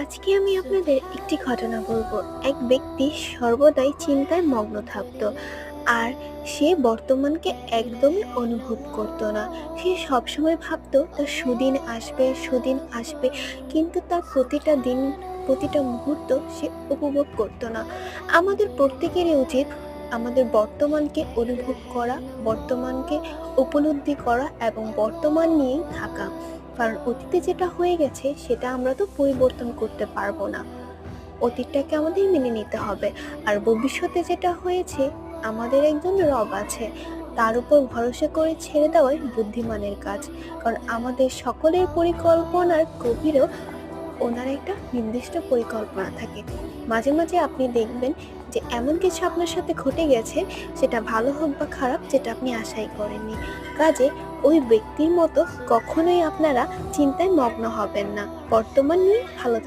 আজকে আমি আপনাদের একটি ঘটনা বলব। এক ব্যক্তি সর্বদাই চিন্তায় মগ্ন থাকতো আর সে বর্তমানকে একদমই অনুভব করতো না। সে সবসময় ভাবতো, তার সুদিন আসবে সুদিন আসবে। কিন্তু তার প্রতিটা দিন, প্রতিটা মুহূর্ত সে উপভোগ করতো না। আমাদের প্রত্যেকেরই উচিত আমাদের বর্তমানকে অনুভব করা, বর্তমানকে উপলব্ধি করা এবং বর্তমান নিয়েই থাকা। কারণ অতীতে যেটা হয়ে গেছে, সেটা আমরা তো পরিবর্তন করতে পারব না। অতীতটাকে আমাদের মেনে নিতে হবে। আর ভবিষ্যতে যেটা হয়েছে, আমাদের একজন রব আছে। তার উপর ভরসা করে ছেড়ে দেওয়াই বুদ্ধিমানের কাজ। কারণ আমাদের সকলের পরিকল্পনার গভীরেও ওনার একটা নির্দিষ্ট পরিকল্পনা থাকে। মাঝে মাঝে আপনি দেখবেন যে এমন কিছু আপনার সাথে ঘটে গেছে, সেটা ভালো হোক বা খারাপ, যেটা আপনি আশাই করেননি। কাজে ওই ব্যক্তির মতো কখনোই আপনারা চিন্তায় মগ্ন হবেন না। বর্তমান নিয়ে ভালো